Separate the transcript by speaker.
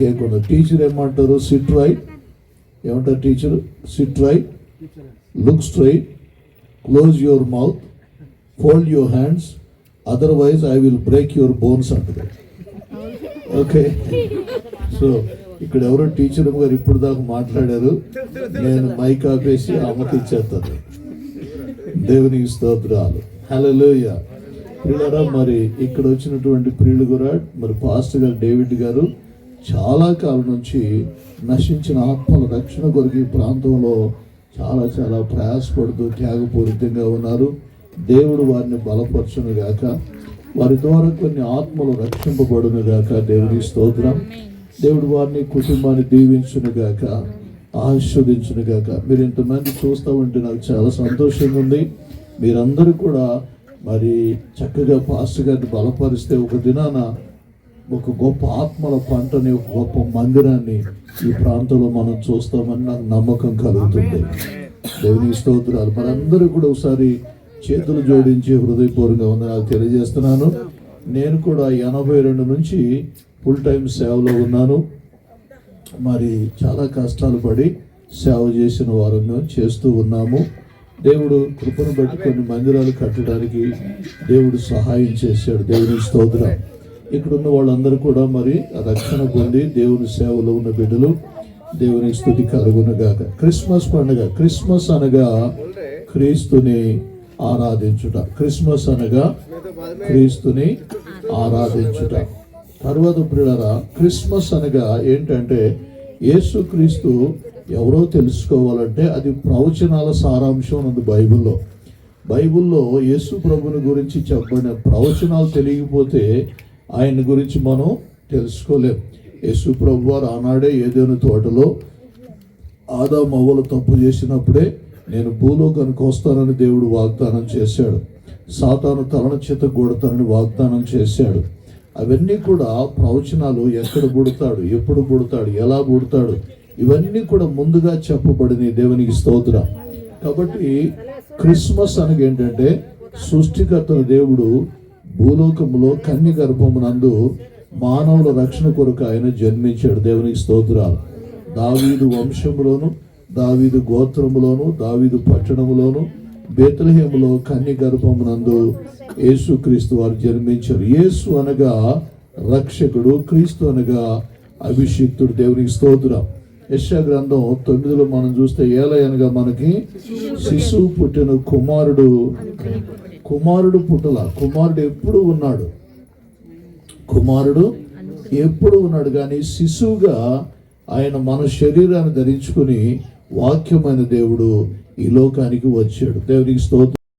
Speaker 1: చేయకుండా టీచర్ ఏమంటారు? Sit right ఏమంటారు teacher sit right look straight close your mouth fold your hands otherwise I will break your bones అంటది. Okay so ఇక్కడ ఎవరో teacher గారు ఇప్పుడు దాకా మాట్లాడారు. నేను మైక్ ఆపేసి అమ్మకి ఇచ్చేస్తాను. దేవునికి స్తోత్రాలు. హలోయ ప్రియులరా మరి ఇక్కడ వచ్చినటువంటి ప్రియులు కూడా మరి పాస్టర్ గారు డేవిడ్ గారు చాలా కాలం నుంచి నశించిన ఆత్మల రక్షణ కొరకు ఈ ప్రాంతంలో చాలా చాలా ప్రయాసపడుతూ త్యాగపూరితంగా ఉన్నారు. దేవుడు వారిని బలపరచును గాక. వారి ద్వారా కొన్ని ఆత్మలు రక్షింపబడును గాక. దేవుని స్తోత్రం. దేవుడు వారిని కుటుంబాన్ని దీవించును గాక. ఆశీర్వదించును గాక. మీరు ఇంతమంది చూస్తూ ఉంటే నాకు చాలా సంతోషంగా ఉంది. మీరందరూ కూడా మరి చక్కగా పాస్ గారిని బలపరిస్తే ఒక దినాన ఒక గొప్ప ఆత్మల పంటని ఒక గొప్ప మందిరాన్ని ఈ ప్రాంతంలో మనం చూస్తామని నాకు నమ్మకం కలుగుతుంది. దేవుని స్తోత్రాలు. మనందరూ కూడా ఒకసారి చేతులు జోడించి హృదయపూర్వకంగా వందనాలు తెలియజేస్తున్నాను. నేను కూడా ఎనభై రెండు నుంచి ఫుల్ టైం సేవలో ఉన్నాను. మరి చాలా కష్టాలు పడి సేవ చేసిన వారంగా చేస్తూ ఉన్నాము. దేవుడు కృపను బట్టి కొన్ని మందిరాలు కట్టడానికి దేవుడు సహాయం చేశాడు. దేవుని స్తోత్రం. ఇక్కడ ఉన్న వాళ్ళందరూ కూడా మరి రక్షణ పొంది దేవుని సేవలో ఉన్న బిడ్డలు దేవుని స్థుతి కలుగునగాక క్రిస్మస్ పండుగ క్రిస్మస్ అనగా క్రీస్తుని ఆరాధించుట. క్రిస్మస్ అనగా క్రీస్తుని ఆరాధించుట. తర్వాత ప్రియులరా క్రిస్మస్ అనగా ఏంటంటే యేసుక్రీస్తు ఎవరో తెలుసుకోవాలంటే అది ప్రవచనాల సారాంశం ఉంది బైబిల్లో. బైబిల్లో యేసు ప్రభుని గురించి చెప్పబడిన ప్రవచనాలు తెలియకపోతే ఆయన గురించి మనం తెలుసుకోలేం. యేసు ప్రభు వారు ఆనాడే ఏదైనా తోటలో ఆదా మవ్వలు తప్పు చేసినప్పుడే నేను భూలోకానికి వస్తానని దేవుడు వాగ్దానం చేశాడు. సాతాను తలన చేత కొడతానని వాగ్దానం చేశాడు. అవన్నీ కూడా ప్రవచనాలు ఎక్కడ పుడతాడు ఎప్పుడు పుడతాడు ఎలా పుడతాడు ఇవన్నీ కూడా ముందుగా చెప్పబడిన దేవునికి స్తోత్ర. కాబట్టి క్రిస్మస్ అనగా ఏంటంటే సృష్టికర్తల దేవుడు భూలోకములో కన్య గర్భమునందు మానవుల రక్షణ కొరకు ఆయన జన్మించాడు. దేవునికి స్తోత్రాలు. దావీదు వంశములోను దావీదు గోత్రములోను దావీదు పట్టణములోను బేతలహేములో కన్య గర్భమునందు యేసుక్రీస్తు వారు జన్మించారు. యేసు అనగా రక్షకుడు క్రీస్తు అనగా అభిషిక్తుడు. దేవునికి స్తోత్రం. యశ గ్రంథం తొమ్మిదిలో మనం చూస్తే ఏలయనగా మనకి శిశువు పుట్టిన కుమారుడు కుమారుడు పుట్టల. కుమారుడు ఎప్పుడు ఉన్నాడు? కుమారుడు ఎప్పుడు ఉన్నాడు? కానీ శిశువుగా ఆయన మన శరీరాన్ని ధరించుకుని వాక్యమైన దేవుడు ఈ లోకానికి వచ్చాడు. దేవునికి స్తోత్రం.